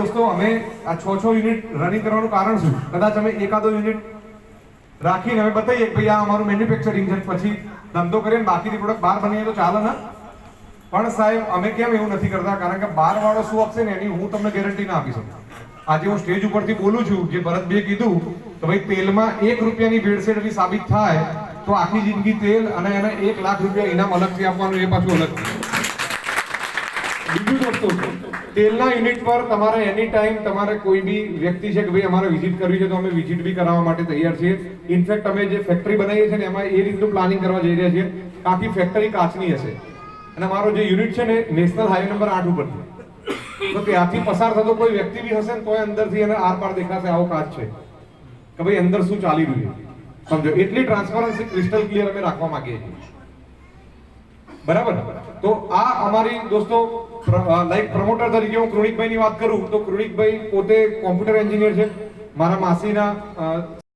દોસ્તો, અમે આ છ છ યુનિટ રનિંગ કરવાનું કારણ શું? કદાચ અમે એકાદો યુનિટ રાખીને અમે બતાવીએ કે ભાઈ આ અમારું મેન્યુફેક્ચરિંગ છે, પછી ધંધો કરીને બાકીની પ્રોડક્ટ બહાર બનીએ તો ચાલે ને? પણ સાહેબ, અમે કેમ એવું નથી કરતા? કારણ કે બાર વાળો શું આપશે ને એની હું તમને ગેરંટી ના આપી શકું. આજે હું સ્ટેજ ઉપરથી બોલું છું, જે ભરતભાઈએ કીધું તો ભાઈ તેલમાં એક રૂપિયાની ભેળસેળ એવી સાબિત થાય તો આખી જિંદગી તેલ અને એને એક લાખ રૂપિયા ઇનામ અલગથી આપવાનું, એ પાછું અલગ બીજું દોસ્તો તેલના યુનિટ પર તમારે એની ટાઈમ તમારે કોઈ બી વ્યક્તિ છે કે ભાઈ અમારે વિઝિટ કરવી છે તો અમે વિઝિટ બી કરાવવા માટે તૈયાર છીએ. ઇનફેક્ટ અમે જે ફેક્ટરી બનાવીએ છીએ ને એમાં એ રીતનું પ્લાનિંગ કરવા જઈ રહ્યા છીએ. આખી ફેક્ટરી કાચની હશે. અને અમારો જે યુનિટ છે ને નેશનલ હાઈવે નંબર આઠ ઉપર તો ત્યાંથી પસાર થતો કોઈ વ્યક્તિ બી હશે ને તોય અંદરથી એને આર પાર દેખાશે આવો કાચ છે. કે ભાઈ અંદર શું ચાલી રહ્યું છે? સમજો, એટલી ટ્રાન્સપરન્સી ક્રિસ્ટલ ક્લિયર અમે રાખવા માંગીએ છીએ. બરાબર? તો આ અમારી દોસ્તો લાઈક પ્રમોટર તરીકે હું કૃણિકભાઈ ની વાત કરું, તો કૃણિકભાઈ પોતે કોમ્પ્યુટર એન્જિનિયર છે. મારા માસીના